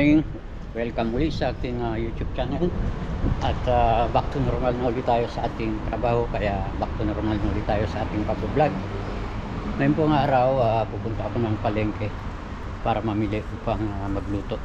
morning. Welcome ulit sa ating uh, YouTube channel. At uh, back to normal na ulit tayo sa ating trabaho. Kaya back to normal na ulit tayo sa ating pag-vlog. Ngayon pong araw, uh, pupunta ako ng palengke para mamili upang uh, magluto.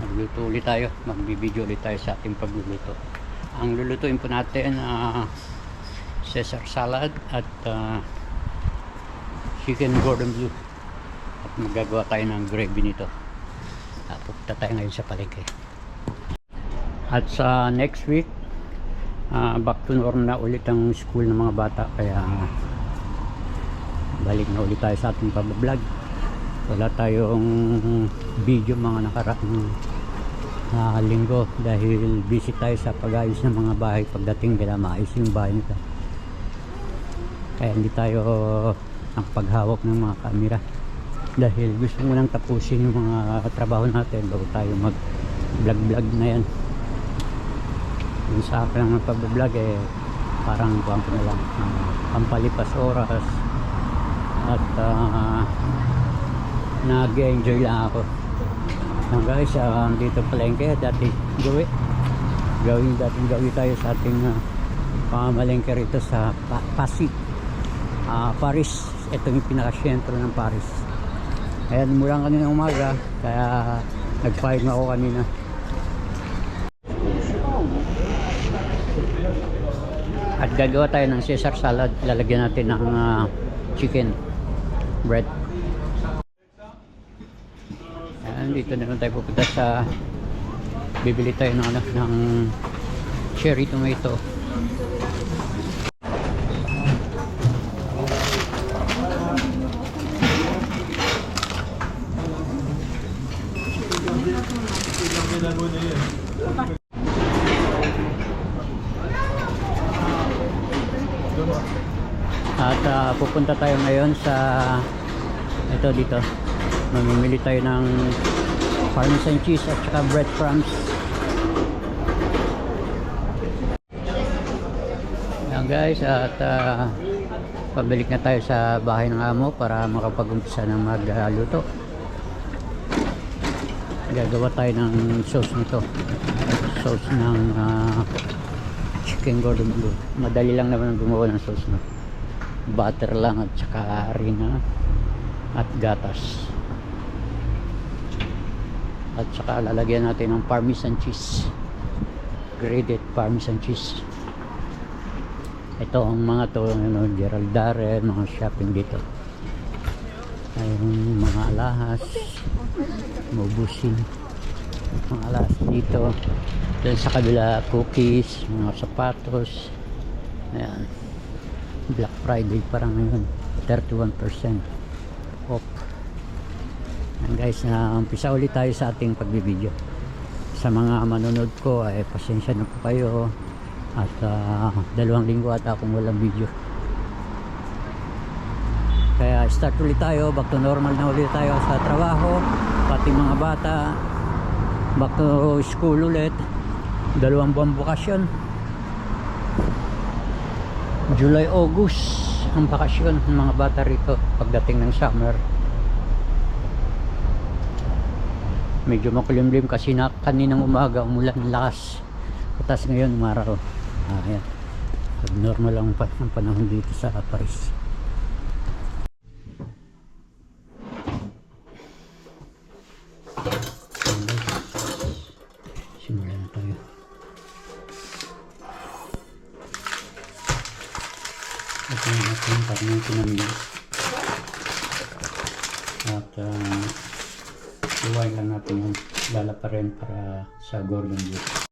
Magluto ulit tayo. Magbibideo ulit tayo sa ating pagluluto. Ang lulutuin po natin, uh, Caesar salad at uh, chicken gordon bleu at magagawa tayo ng gravy nito pupunta tayo ngayon sa palengke. At sa next week uh, back to normal na ulit ang school ng mga bata. Kaya balik na ulit tayo sa ating pag-vlog. Wala tayong video mga nakaraang uh, linggo dahil busy tayo sa pag-ayos ng mga bahay pagdating kaya maayos yung bahay nito kaya hindi tayo ang paghawak ng mga kamera dahil gusto mo nang tapusin yung mga trabaho natin bago tayo mag vlog vlog na yan. Yung sa akin lang ng pag-vlog eh parang buwan ko na lang. Uh, pampalipas oras at uh, nag-enjoy lang ako. Uh, guys uh, dito palengke dati gawi. Gawin dating gawi tayo sa ating uh, pamamalengke rito sa pa Pasig. Uh, Paris. Ito yung pinaka-sentro ng Paris ayan mula kanina umaga kaya nag-five na ako kanina. At gagawa tayo ng Caesar salad. Lalagyan natin ng uh, chicken bread. Ayan dito na naman tayo pupunta sa bibili tayo ng, ano, ng cherry tomato At uh, pupunta tayo ngayon sa ito dito. Mamimili tayo ng parmesan cheese at saka breadcrumbs. Yan guys at uh, pabalik na tayo sa bahay ng amo para makapag-umpisa ng magluto. Gagawa tayo ng sauce nito. Sauce ng uh, chicken gordon bleu. Madali lang naman gumawa ng sauce no butter lang at saka harina at gatas. At saka lalagyan natin ng parmesan cheese. Grated parmesan cheese. Ito ang mga to ano, Gerald Darren mga shopping dito. Ay mga alahas. Mabusin mga alahas dito. Then sa kabila cookies mga sapatos. Ayan Black Friday parang ngayon. 31% off. And guys na umpisa ulit tayo sa ating pagbibideo sa mga manonood ko ay pasensya na po kayo. At uh, dalawang linggo at akong walang video. Kaya start ulit tayo. Back to normal na ulit tayo sa trabaho. Pati mga bata. Back to school ulit. Dalawang buwan bukasyon July, August ang bakasyon ng mga bata rito pagdating ng summer. Medyo makulimlim kasi na kaninang umaga umulan lakas. Katas ngayon umaraw. Ah, ayan. normal lang ang panahon dito sa Paris iwain lang natin yung lala pa rin para sa Gordon Blue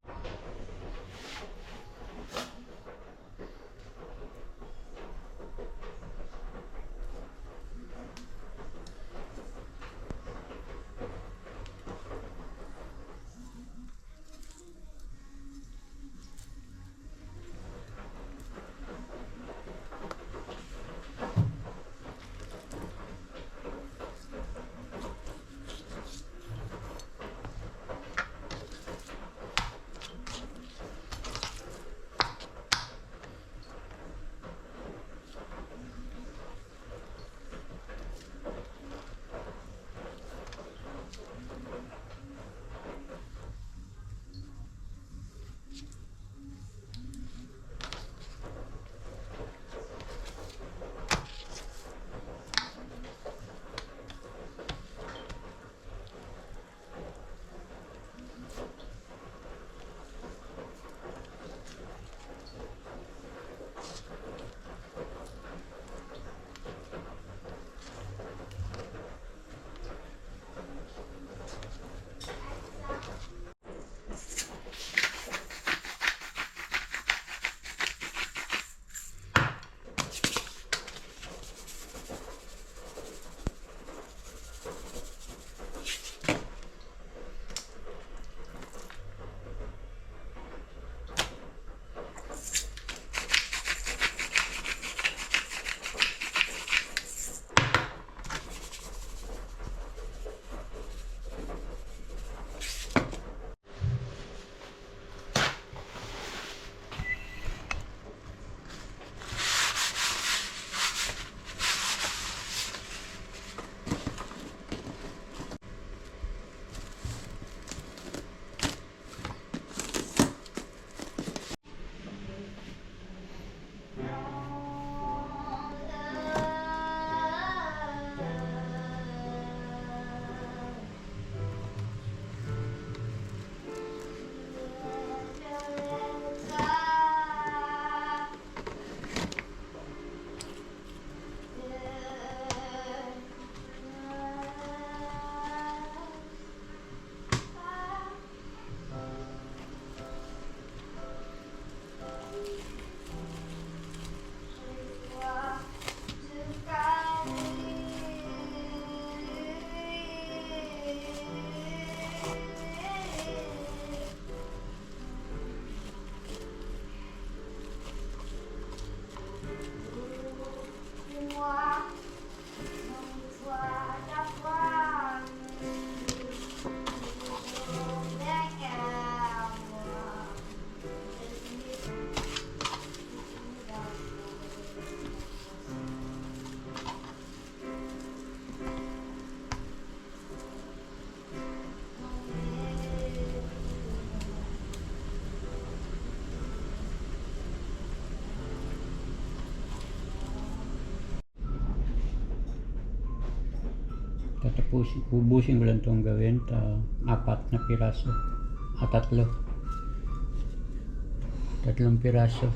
Tapos, ubusin ko lang itong gawin. Ta, apat na piraso. At tatlo. Tatlong piraso.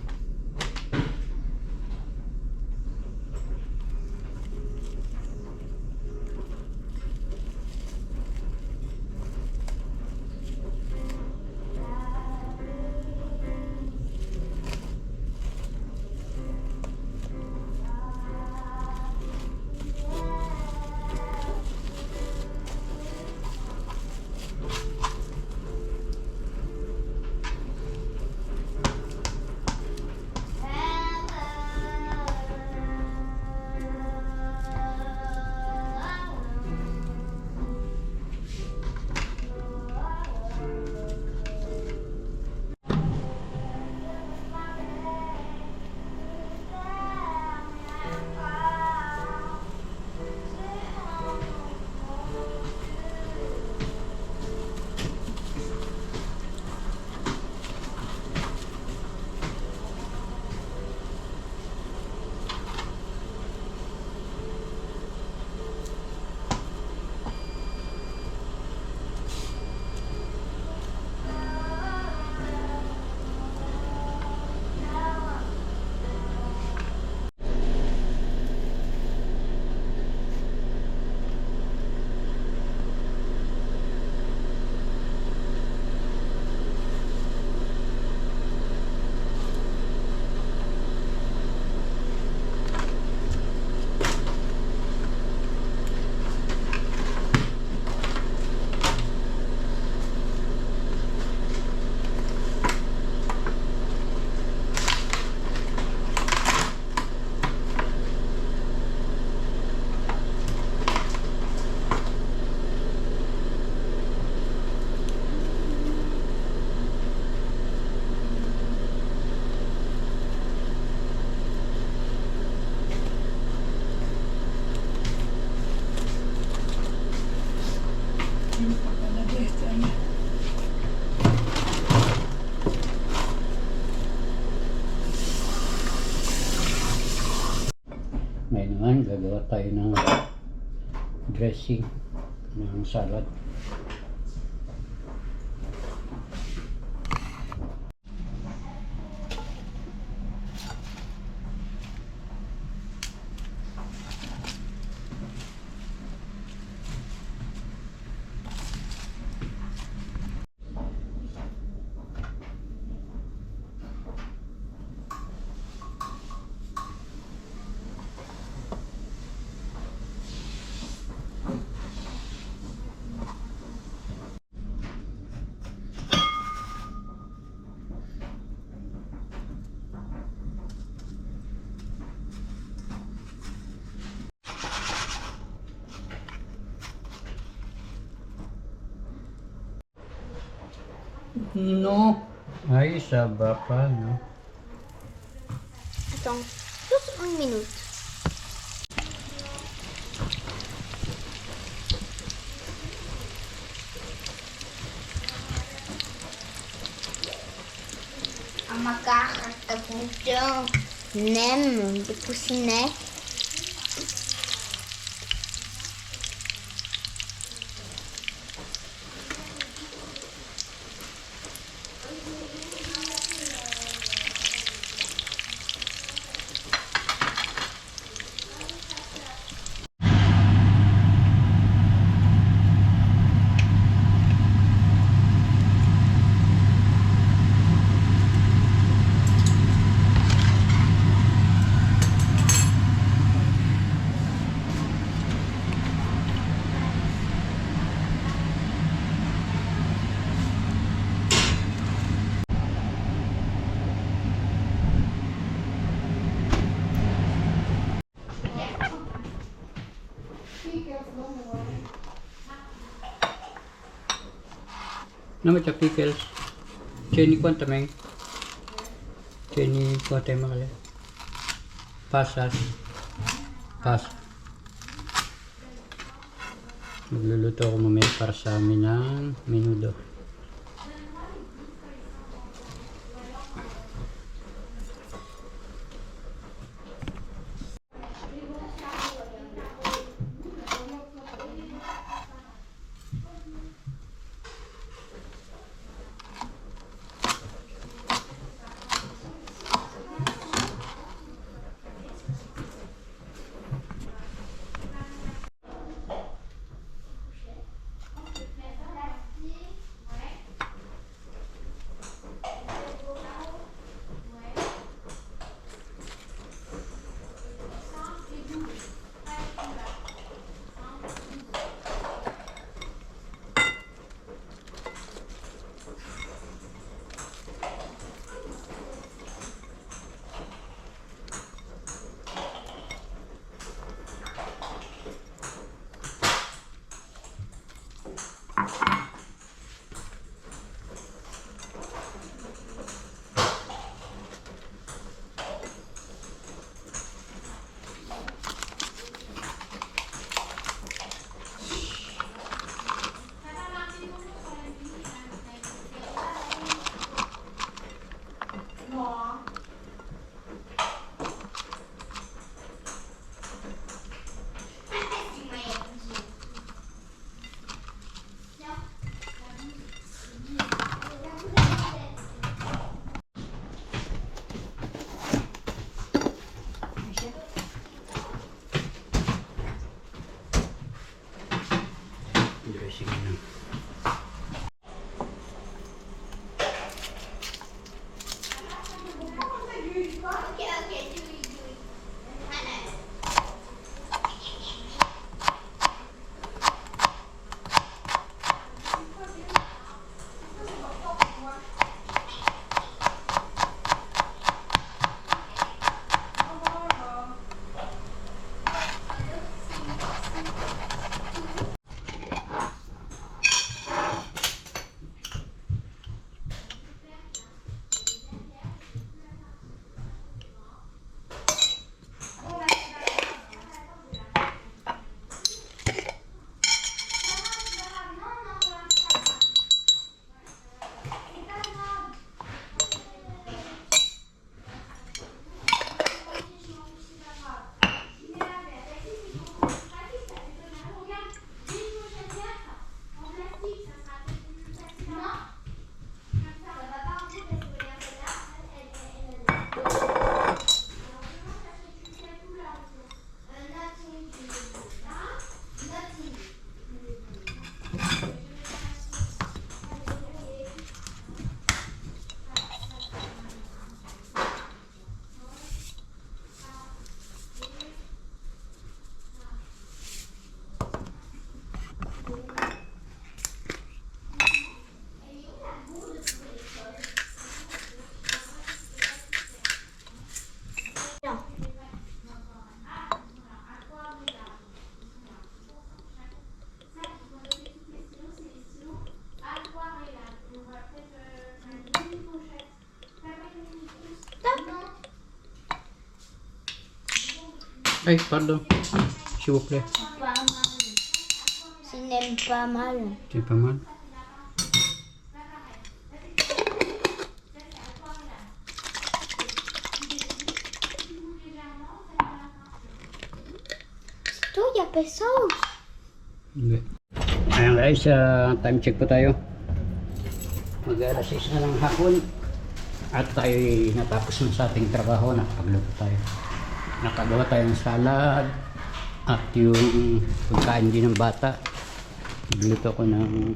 Tayo ng dressing ng salad. No. Aí está bapá, não. Então, just um minuto. A macarra tá bonitão, né, mano? Depois, tipo assim, né? Nama cak pickles. Jenny kuanta meng. Jenny kuanta makale. Pasas. Pas. Magluluto ako mamaya para sa amin ng menudo. Ay, pardon. S'il vous plaît. Tu n'aimes pas mal. C'est pas mal. Ito, ya pesos. Hindi. Ayan guys, ah, time check po tayo. Mag alas 6 na ng hapon. At tayo natapos na sa ating trabaho. Nakapagluto tayo. Nakagawa tayo ng salad. At yung pagkain din ng bata. Nagluto ko ng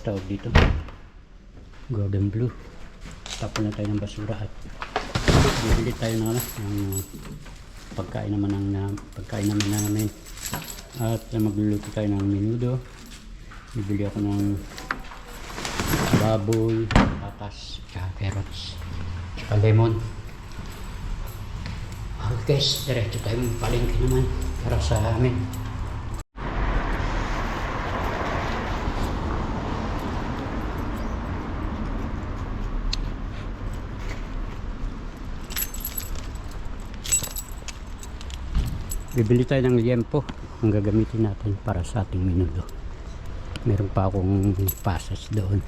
tawag dito. Golden blue. Tapon na tayo ng basura at bibili tayo ng ano, ng pagkain naman ng na, pagkain naman namin at magluluto tayo ng menudo bibili ako ng baboy patas tsaka carrots tsaka lemon guys diretso tayo palengke naman para sa amin Bibili tayo ng liempo ang gagamitin natin para sa ating minudo. Meron pa akong pasas doon.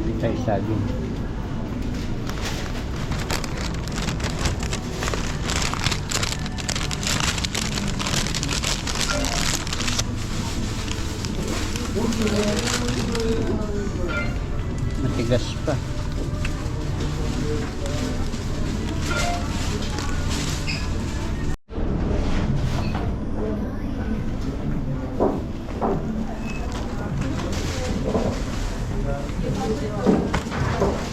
Bibili tayo saging. Matigas pa. Ayan,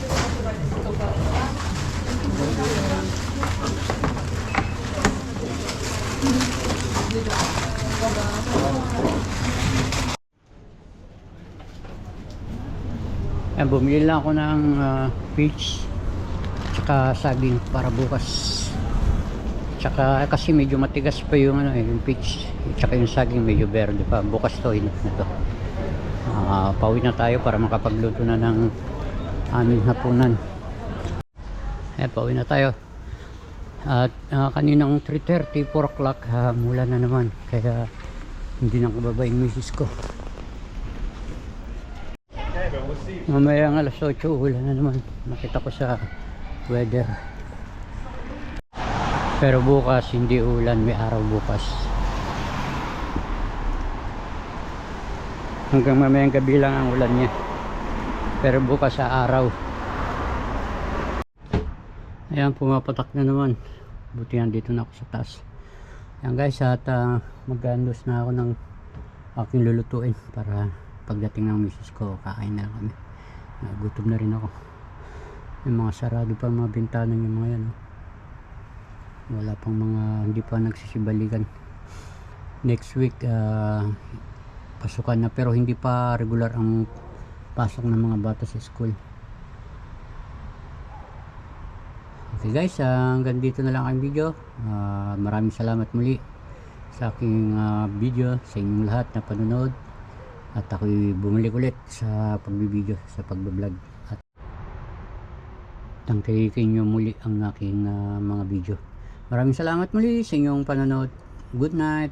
bumili lang ako ng ah, peach tsaka saging para bukas. Tsaka kasi medyo matigas pa yung ano eh, yung peach tsaka yung saging medyo verde pa. Bukas to, init na to. Ah, pauwi na tayo para makapagluto na ng aming hapunan. Ayan, pauwi na tayo. At ah, kaninang 3.30, 4 o'clock, uh, mula na naman. Kaya hindi na kababa yung misis ko. Mamaya ang alas 8, ulan na naman. Nakita ko sa weather. Pero bukas, hindi ulan, may araw bukas. Hanggang mamayang gabi lang ang ulan niya. Pero bukas sa araw. Ayan, pumapatak na naman. Buti yan dito na ako sa taas. Ayan guys, at uh, mag-andos na ako ng aking lulutuin para pagdating ng misis ko, kakain na kami. Nagutom na rin ako. Yung mga sarado pa mga bintana yung mga yan. oh. Wala pang mga, hindi pa nagsisibalikan. Next week, ah, pasukan na pero hindi pa regular ang pasok ng mga bata sa school. Okay guys, ah, hanggang dito na lang ang video. Ah, maraming salamat muli sa aking ah, video, sa inyong lahat na panonood. At ako'y bumalik ulit sa pagbibideo, sa pagbablog. At tangkilikin nyo muli ang aking ah, mga video. Maraming salamat muli sa inyong panonood. Good night!